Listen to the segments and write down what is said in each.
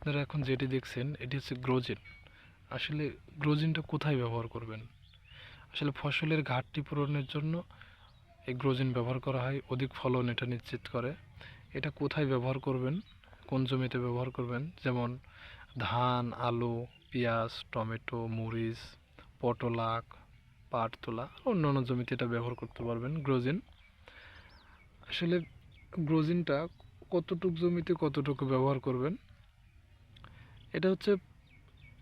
আপনারা এখন যেটি দেখছেন, এটি হচ্ছে গ্রোজিন। আসলে গ্রোজিনটা কোথায় ব্যবহার করবেন? আসলে ফসলের ঘাটতি পূরণের জন্য এই গ্রোজিন ব্যবহার করা হয়, অধিক ফলন এটা নিশ্চিত করে। এটা কোথায় ব্যবহার করবেন? কোন জমিতে ব্যবহার করবেন? যেমন ধান, আলু, পেঁয়াজ, টমেটো, মরিচ পটল আখ পাট তোলা অন্যান্য জমিতে এটা ব্যবহার করতে পারবেন, গ্রোজিন। আসলে গ্রোজিনটা কতটুক জমিতে কতটুকু ব্যবহার করবেন? এটা হচ্ছে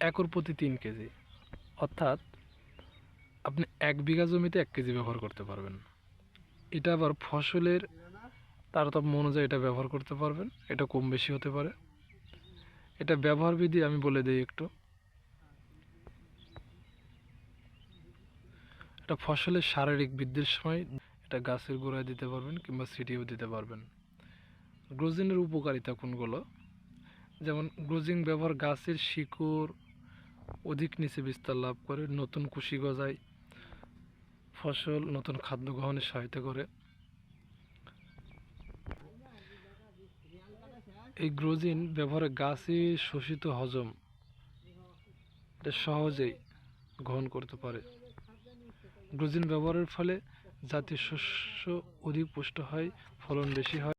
একর প্রতি তিন কেজি। অর্থাৎ আপনি এক বিঘা জমিতে এক কেজি ব্যবহার করতে পারবেন। এটা আবার ফসলের তারতম্য অনুযায়ী এটা ব্যবহার করতে পারবেন। এটা কম বেশি হতে পারে। এটা ব্যবহার বিধি আমি বলে দিই একটু। এটা ফসলের শারীরিক বৃদ্ধির সময় এটা গাছের গোড়ায় দিতে পারবেন কিংবা ছিটিয়েও দিতে পারবেন। গ্রোজিনের উপকারিতা কোনগুলো? যেমন গ্রোজিং ব্যবহার গাছের শিকড় অধিক নিচে বিস্তার লাভ করে, নতুন কুশি গজায়, ফসল নতুন খাদ্য গ্রহণে সহায়তা করে। এই গ্রোজিন ব্যবহারে গাছে শোষিত হজম সহজেই গ্রহণ করতে পারে। গ্রোজিন ব্যবহারের ফলে জাতীয় শস্য অধিক পুষ্ট হয়, ফলন বেশি হয়।